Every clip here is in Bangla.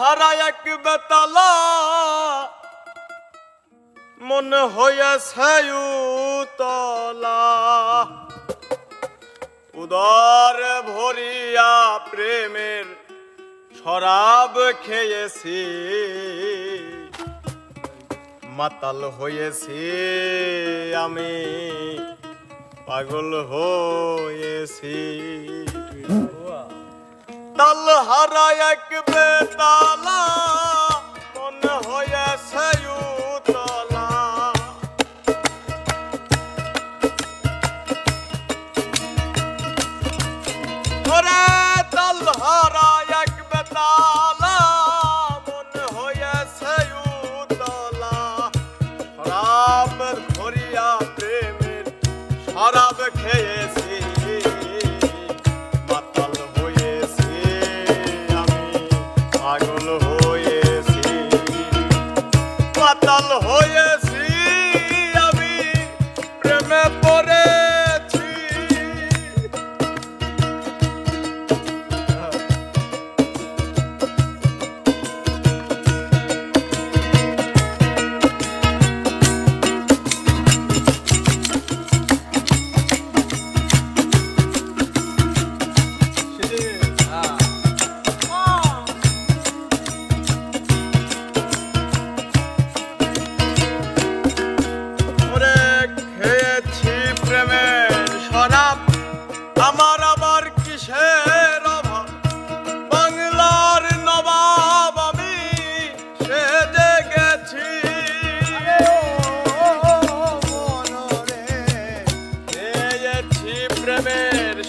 হারা এক বেতালা। মনে হয়েছে তলা উদর ভরিয়া প্রেমের শরাব খেয়েছি। মাতাল হয়েছি আমি পাগল হয়েছি। তাল হারা এক বেতালা মনে হয়েছে তলা। ওরে তাল হারা এক বেতালা, মনে হয়েছে তলা। শরাব ধরিয়া প্রেমের শরাব খেয়েছি মাতাল হয়েছি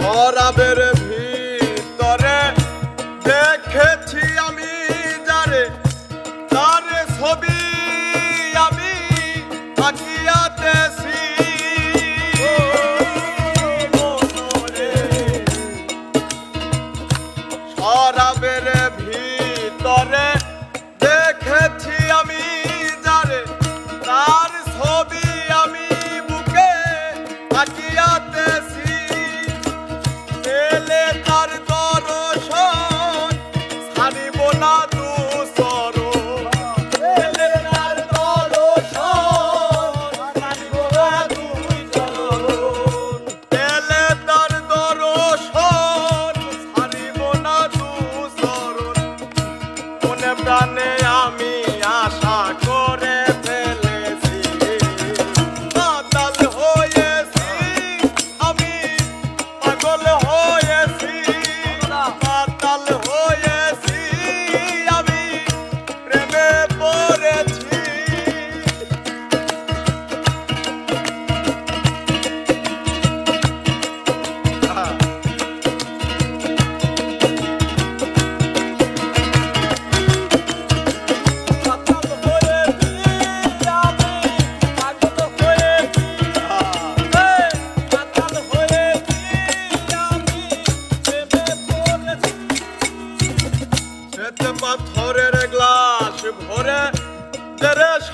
Kara börüm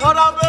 Para